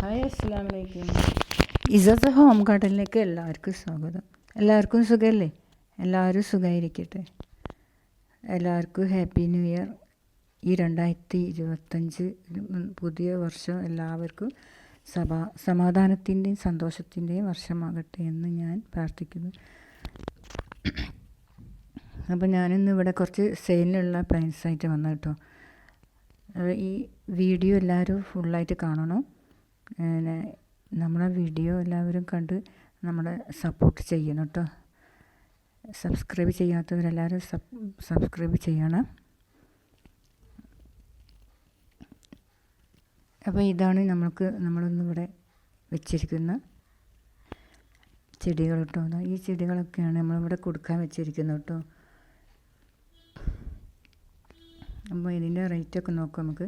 Hi അസ്സാം വലൈക്കും ഇസത്ത് home ഗാർഡനിലേക്ക് എല്ലാവർക്കും സ്വാഗതം. എല്ലാവർക്കും സുഖമല്ലേ എല്ലാവരും സുഖമായിരിക്കട്ടെ എല്ലാവർക്കും ഹാപ്പി ന്യൂ ഇയർ. ഈ രണ്ടായിരത്തി ഇരുപത്തഞ്ച് പുതിയ വർഷം എല്ലാവർക്കും സഭാ സമാധാനത്തിന്റെയും സന്തോഷത്തിന്റെയും വർഷമാകട്ടെ എന്ന് ഞാൻ പ്രാർത്ഥിക്കുന്നു. അപ്പോൾ ഞാനിന്ന് ഇവിടെ കുറച്ച് സെയിലുള്ള പ്ലാൻസ് ആയിട്ട് വന്നു കേട്ടോ. ഈ വീഡിയോ എല്ലാവരും ഫുള്ളായിട്ട് കാണണം. പിന്നെ നമ്മളെ വീഡിയോ എല്ലാവരും കണ്ട് നമ്മളെ സപ്പോർട്ട് ചെയ്യണം കേട്ടോ സബ്സ്ക്രൈബ് ചെയ്യാത്തവരെല്ലാവരും സബ് സബ്സ്ക്രൈബ് ചെയ്യണം. അപ്പോൾ ഇതാണ് നമ്മൾക്ക് നമ്മളിന്നിവിടെ വെച്ചിരിക്കുന്ന ചെടികൾ കേട്ടോ ഈ ചെടികളൊക്കെയാണ് നമ്മളിവിടെ കൊടുക്കാൻ വെച്ചിരിക്കുന്നത് കേട്ടോ അപ്പോൾ ഇതിന്റെ റേറ്റൊക്കെ നോക്കാം നമുക്ക്.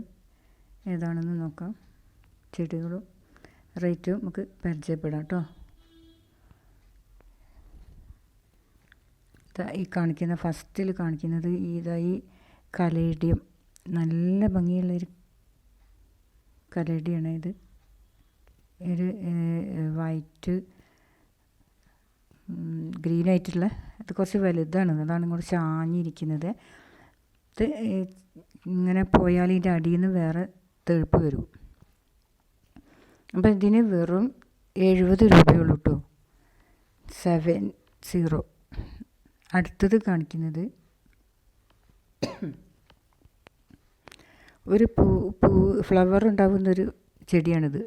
ഏതാണെന്ന് നോക്കാം. ചെടികളും റേറ്റും നമുക്ക് പരിചയപ്പെടാം കേട്ടോ. ഈ കാണിക്കുന്ന ഫസ്റ്റിൽ കാണിക്കുന്നത് ഈതായി ഈ കലേഡിയം. നല്ല ഭംഗിയുള്ളൊരു കലേഡിയാണ് ഇത്. ഒരു വൈറ്റ് ഗ്രീൻ ആയിട്ടുള്ള ഇത് കുറച്ച് വലുതാണ്. അതാണ് ഇങ്ങോട്ട് ചാഞ്ഞിരിക്കുന്നത്. ഇത് ഇങ്ങനെ പോയാൽ ഇതിന്റെ അടിയിൽ നിന്ന് വേറെ തെഴുപ്പ് വരും. അപ്പോൾ ഇതിന് വെറും എഴുപത് രൂപയുള്ളൂ കേട്ടോ സെവൻ സീറോ അടുത്തത് കാണിക്കുന്നത് ഒരു പൂ പൂ ഫ്ലവർ ഉണ്ടാകുന്നൊരു ചെടിയാണിത്.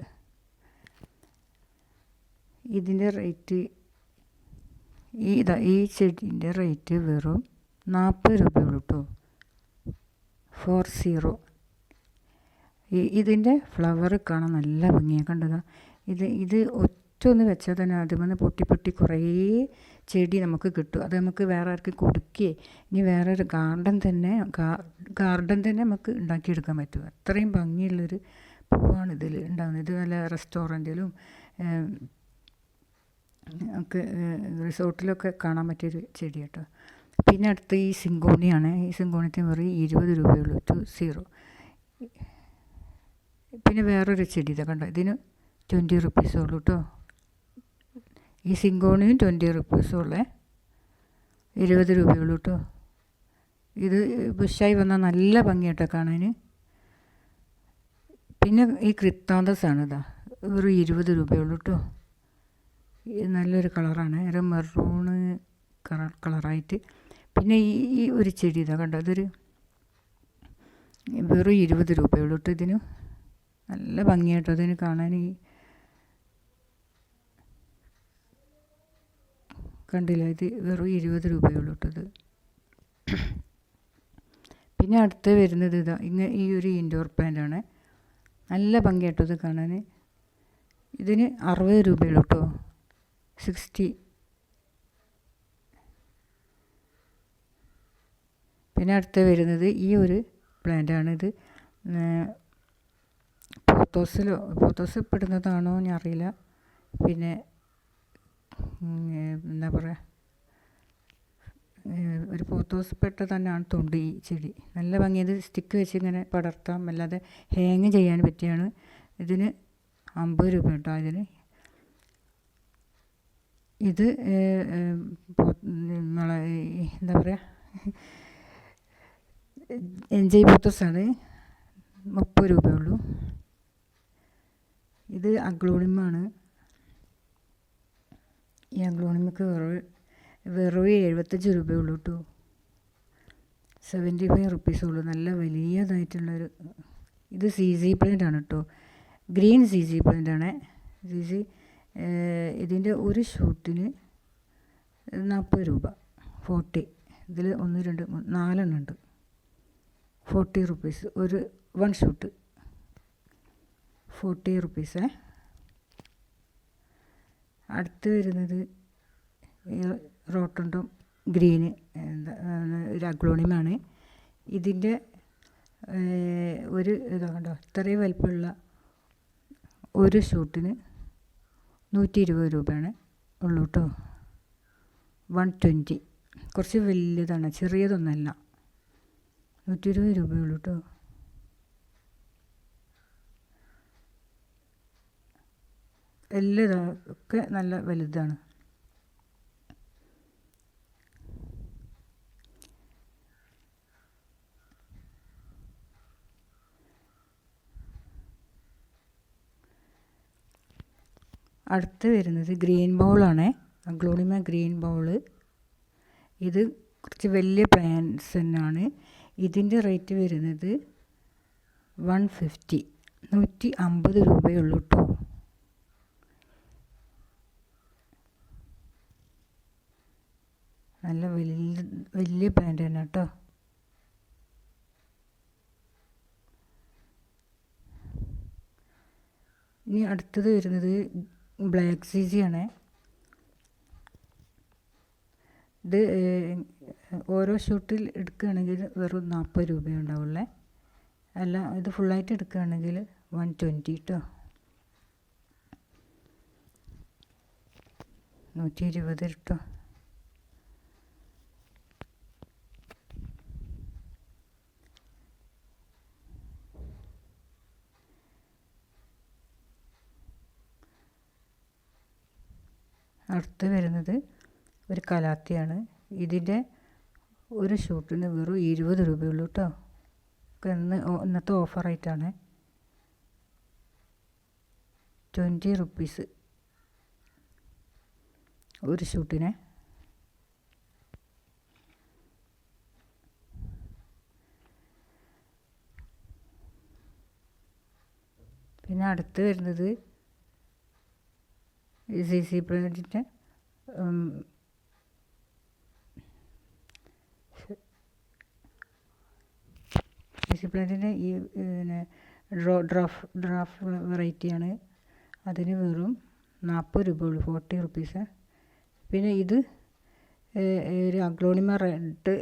ഇതിന്റെ റേറ്റ് ഈ ഇതാ ഈ ചെടീന്റെ റേറ്റ് വെറും നാൽപ്പത് രൂപയുള്ളൂ കേട്ടോ ഫോർ സീറോ ഈ ഇതിന്റെ ഫ്ലവർ കാണാൻ നല്ല ഭംഗിയാണ് കണ്ടത്? ഇത് ഇത് ഒറ്റ ഒന്ന് വെച്ചാൽ തന്നെ അതുമെന്ന് പൊട്ടി പൊട്ടി കുറേ ചെടി നമുക്ക് കിട്ടും. അത് നമുക്ക് വേറെ ആർക്ക് കൊടുക്കുകയെ ഇനി വേറെ ഒരു ഗാർഡൻ തന്നെ ഗാർഡൻ തന്നെ നമുക്ക് ഉണ്ടാക്കിയെടുക്കാൻ പറ്റും. അത്രയും ഭംഗിയുള്ളൊരു പൂവാണ് ഇതിൽ ഉണ്ടാകുന്നത് ഇത് നല്ല റെസ്റ്റോറന്റിലും ഒക്കെ റിസോർട്ടിലൊക്കെ കാണാൻ പറ്റിയൊരു ചെടി കേട്ടോ പിന്നെ അടുത്ത് ഈ സിങ്കോണിയാണ്. ഈ സിങ്കോണിത്തിന് വെറും ഇരുപത് രൂപയുള്ളൂ ടു സീറോ പിന്നെ വേറൊരു ചെടി ഇതാ കണ്ടോ? ഇതിന് ട്വന്റി റുപ്പീസേ ഉള്ളൂ കേട്ടോ ഈ സിങ്കോണിയും ട്വന്റി റുപ്പീസും ഉള്ളേ. ഇരുപത് രൂപയുള്ളൂ കേട്ടോ ഇത് ബുഷായി വന്നാൽ നല്ല ഭംഗിയാട്ടോ കാണാൻ പിന്നെ ഈ ക്രിത്താന്തസ് ആണ് ഇതാ. വെറും ഇരുപത് രൂപയുള്ളൂ കേട്ടോ ഇത് നല്ലൊരു കളറാണ്. ഒരു മെറൂണ് കളർ കളറായിട്ട്. പിന്നെ ഈ ഈ ഒരു ചെടി ഇതാ കണ്ടോ? അതൊരു വെറും ഇരുപത് രൂപയുള്ളൂ കേട്ടോ ഇതിന്. നല്ല ഭംഗിയായിട്ടോ അതിന് കാണാൻ ഈ കണ്ടില്ല ഇത് വെറും ഇരുപത് രൂപയുള്ളൂ കേട്ടോ പിന്നെ അടുത്ത് വരുന്നത് ഇതാ ഇങ്ങനെ ഈ ഒരു ഇൻഡോർ പ്ലാന്റാണ് നല്ല ഭംഗിയായിട്ടോ ഇത് കാണാൻ ഇതിന് അറുപത് രൂപയുള്ളൂ കേട്ടോ സിക്സ്റ്റി പിന്നെ അടുത്ത് വരുന്നത് ഈ ഒരു പ്ലാന്റാണിത് പോത്തോസിലോ പോത്തോസ് പെടുന്നതാണോ ഞാൻ അറിയില്ല പിന്നെ എന്താ പറയുക ഒരു പോത്തോസ് പെട്ട തന്നെയാണ് തൊണ്ട് ഈ ചെടി. നല്ല ഭംഗി ഇത് സ്റ്റിക്ക് വെച്ച് ഇങ്ങനെ പടർത്താം. അല്ലാതെ ഹാങ് ചെയ്യാൻ പറ്റിയാണ്. ഇതിന് അമ്പത് രൂപ കേട്ടോ ഇതിന് ഇത് നമ്മളെ എന്താ പറയുക എൻജോയ് പോത്തോസാണ് മുപ്പത് രൂപയുള്ളൂ ഇത് അഗ്ലോണിമാണ്. ഈ അഗ്ലോണിമക്ക് വെറു വെറും എഴുപത്തഞ്ച് രൂപയുള്ളൂ കേട്ടോ സെവന്റി ഫൈവ് റുപ്പീസേ ഉള്ളൂ. നല്ല വലിയതായിട്ടുള്ളൊരു ഇത് സി സി പ്ലാന്റ് ആണ് കേട്ടോ ഗ്രീൻ സി സി പ്ലാന്റ് ആണ്. സി സി ഇതിന്റെ ഒരു ഷൂട്ടിന് നാൽപ്പത് രൂപ. ഫോർട്ടി ഇതിൽ ഒന്ന് രണ്ട് നാലെണ്ണം ഉണ്ട്. ഫോർട്ടി റുപ്പീസ് ഒരു വൺ ഷൂട്ട് ഫോർട്ടി റുപ്പീസേ. അടുത്ത് വരുന്നത് റോട്ടണ്ടും ഗ്രീന് എന്താ ഒരു അഗ്ലോണിയമാണ്. ഇതിന്റെ ഒരു ഇതാ കണ്ടോ ഇത്രയും വലിപ്പമുള്ള ഒരു ഷൂട്ടിന് നൂറ്റി ഇരുപത് രൂപയാണ് ഉള്ളൂ കേട്ടോ വൺ ട്വന്റി. കുറച്ച് വലിയതാണ് ചെറിയതൊന്നല്ല. നൂറ്റി ഇരുപത് രൂപയുള്ളൂ കേട്ടോ എല്ലാം ഇതാ ഒക്കെ നല്ല വലുതാണ്. അടുത്ത് വരുന്നത് ഗ്രീൻ ബൗളാണ് അഗ്ലോണിമ ഗ്രീൻ ബൗൾ ഇത് കുറച്ച് വലിയ പ്ലാൻസ് തന്നെയാണ്. ഇതിന്റെ റേറ്റ് വരുന്നത് വൺ ഫിഫ്റ്റി നൂറ്റി അമ്പത് രൂപയുള്ളൂ കേട്ടോ. നല്ല വലിയ വലിയ പാന്റ് തന്നെ കേട്ടോ. ഇനി അടുത്തത് വരുന്നത് ബ്ലാക്ക് സീസി ആണ്. ഇത് ഓരോ ഷൂട്ടിൽ എടുക്കുകയാണെങ്കിൽ വെറും നാൽപ്പത് രൂപയേ ഉണ്ടാവുള്ളേ. അല്ല ഇത് ഫുള്ളായിട്ട് എടുക്കുകയാണെങ്കിൽ വൺ ട്വന്റി കേട്ടോ നൂറ്റി ഇരുപത് കേട്ടോ അടുത്ത് വരുന്നത് ഒരു കലാത്തിയാണ്. ഇതിന്റെ ഒരു ഷൂട്ടിന് വെറും ഇരുപത് രൂപയുള്ളൂ കേട്ടോ ഇന്ന് ഇന്നത്തെ ഓഫർ ആയിട്ടാണ് ട്വന്റി റുപ്പീസ് ഒരു ഷൂട്ടിന്. പിന്നെ അടുത്ത് വരുന്നത് സി സി പ്ലാന്റിന്റെ സി സി പ്ലാന്റിന്റെ ഈ പിന്നെ ഡ്രോ ഡ്രാഫ് ഡ്രാഫ് വെറൈറ്റിയാണ് അതിന് വെറും നാൽപ്പത് രൂപ ഉള്ളൂ ഫോർട്ടി റുപ്പീസ് പിന്നെ ഇത് ഒരു അഗ്ലോണിമ റെഡ്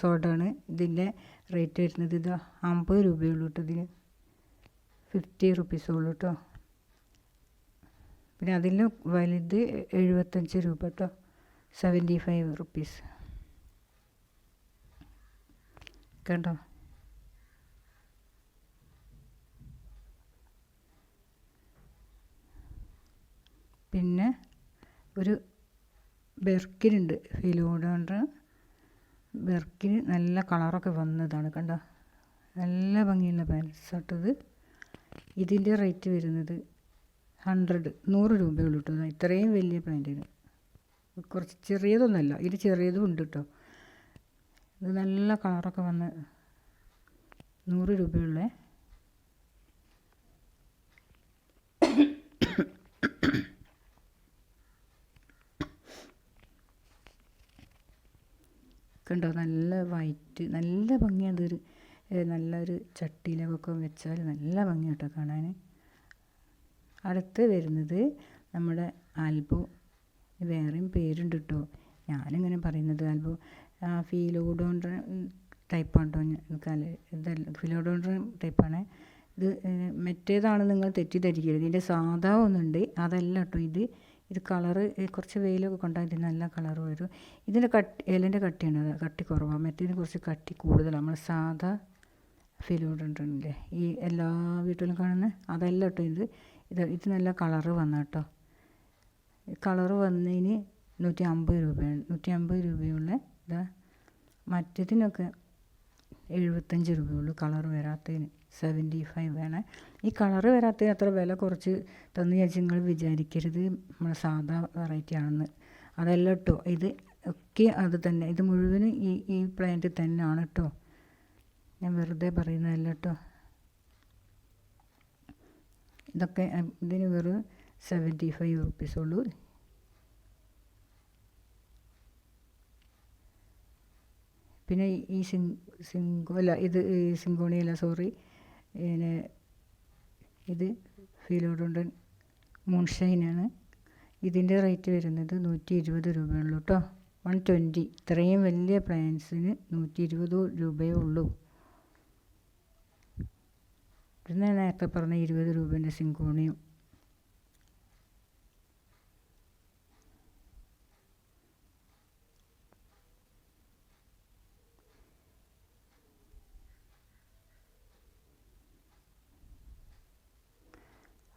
സോഡാണ് ഇതിന്റെ റേറ്റ് വരുന്നത് ഇത് അമ്പത് രൂപയുള്ളൂ കേട്ടോ ഇതിന്. ഫിഫ്റ്റി റുപ്പീസേ ഉള്ളൂ കേട്ടോ. പിന്നെ അതിൽ വലുത് എഴുപത്തഞ്ച് രൂപ കേട്ടോ സെവന്റി ഫൈവ് റുപ്പീസ് കണ്ടോ? പിന്നെ ഒരു ബെർക്കിനുണ്ട്. ഫിലോഡോണ്ട് ബെർക്കിന് നല്ല കളറൊക്കെ വന്നതാണ് കണ്ടോ? നല്ല ഭംഗിയുള്ള പാൻസാട്ടത്. ഇതിന്റെ റേറ്റ് വരുന്നത് ഹൺഡ്രഡ് നൂറ് രൂപയുള്ളൂ കേട്ടോ ഇത്രയും വലിയ പാന്റിന് കുറച്ച് ചെറിയതൊന്നുമല്ല ഇത് ചെറിയതും ഉണ്ട് കേട്ടോ ഇത് നല്ല കളറൊക്കെ വന്ന് നൂറ് രൂപയുള്ള. കണ്ടോ നല്ല വൈറ്റ് നല്ല ഭംഗിയാണ് ഇതൊരു നല്ലൊരു ചട്ടിയിലൊക്കെ വെച്ചാൽ നല്ല ഭംഗി കേട്ടോ കാണാൻ. അടുത്ത് വരുന്നത് നമ്മുടെ ആൽബോ. വേറെയും പേരുണ്ട് കേട്ടോ. ഞാനിങ്ങനെ പറയുന്നത് ആൽബോ. ഫീലോഡോൺഡ്ര ടൈപ്പാണ് കേട്ടോ ഇതല്ല ഫിലോഡോൺഡ്ര ടൈപ്പാണ്. ഇത് മറ്റേതാണ് നിങ്ങൾ തെറ്റിദ്ധരിക്കരുത്. ഇതിന്റെ സാധാ ഒന്നുണ്ട്. അതല്ല കേട്ടോ ഇത്. ഇത് കളറ് കുറച്ച് വെയിലൊക്കെ കൊണ്ടാൽ ഇത് നല്ല കളറ് വരും. ഇതിന്റെ കട്ടി ഇലന്റെ കട്ടിയാണ് കട്ടി കുറവാണ് മറ്റേതിന് കുറച്ച് കട്ടി കൂടുതലാണ് നമ്മൾ സാധാ ഫിലോഡോൺഡ്രല്ലേ ഈ എല്ലാ വീട്ടിലും കാണുന്ന അതല്ല കേട്ടോ ഇത്. ഇത് ഇത് നല്ല കളറ് വന്ന കേട്ടോ. കളറ് വന്നതിന് നൂറ്റി അമ്പത് രൂപയാണ്. നൂറ്റി അമ്പത് രൂപയുള്ള ഇതാ മറ്റേതിനൊക്കെ എഴുപത്തഞ്ച് രൂപയുള്ളൂ കളർ വരാത്തതിന്. സെവന്റി ഫൈവ് ആണ്. ഈ കളർ വരാത്തതിന് അത്ര വില കുറച്ച് തന്നു വിചാരിച്ച് നിങ്ങൾ വിചാരിക്കരുത്. നമ്മൾ സാധാ വെറൈറ്റി ആണെന്ന്. അതല്ല കേട്ടോ. ഇത് ഒക്കെ അത് തന്നെ. ഇത് മുഴുവനും ഈ ഈ പ്ലാന്റ് തന്നെയാണ് കേട്ടോ. ഞാൻ വെറുതെ പറയുന്നതല്ല കേട്ടോ ഇതൊക്കെ ഇതിന് വെറും സെവന്റി ഫൈവ് റുപ്പീസ് ഉള്ളൂ. പിന്നെ ഈ സിങ് സിങ്കോ അല്ല ഇത് സിങ്കോണിയല്ല സോറി പിന്നെ ഇത് ഫീലോഡോണ്ടൻ മൂൺഷൈനാണ് ഇതിന്റെ റേറ്റ് വരുന്നത് നൂറ്റി ഇരുപത് രൂപയുള്ളൂ കേട്ടോ വൺ ട്വന്റി ഇത്രയും വലിയ പ്ലാൻസിന് നൂറ്റി ഇരുപത് രൂപയേ ഉള്ളൂ. പിന്നെ നേരത്തെ പറഞ്ഞ ഇരുപത് രൂപേന്റെ സിങ്കോണിയും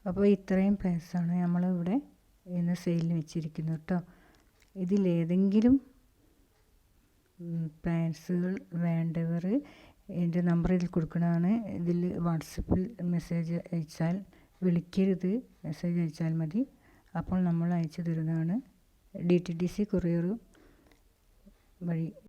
അപ്പോൾ ഇത്രയും പ്ലേസാണ് നമ്മളിവിടെ ഇന്ന് സെയിലിന് വെച്ചിരിക്കുന്നത് കേട്ടോ. ഇതിലേതെങ്കിലും പ്ലാൻസുകൾ വേണ്ടവർ എന്റെ നമ്പർ ഇതിൽ കൊടുക്കുന്നതാണ് ഇതിൽ വാട്സപ്പിൽ മെസ്സേജ് അയച്ചാൽ വിളിക്കരുത്. മെസ്സേജ് അയച്ചാൽ മതി. അപ്പോൾ നമ്മൾ അയച്ചു തരുന്നതാണ്. D T D C courier വഴി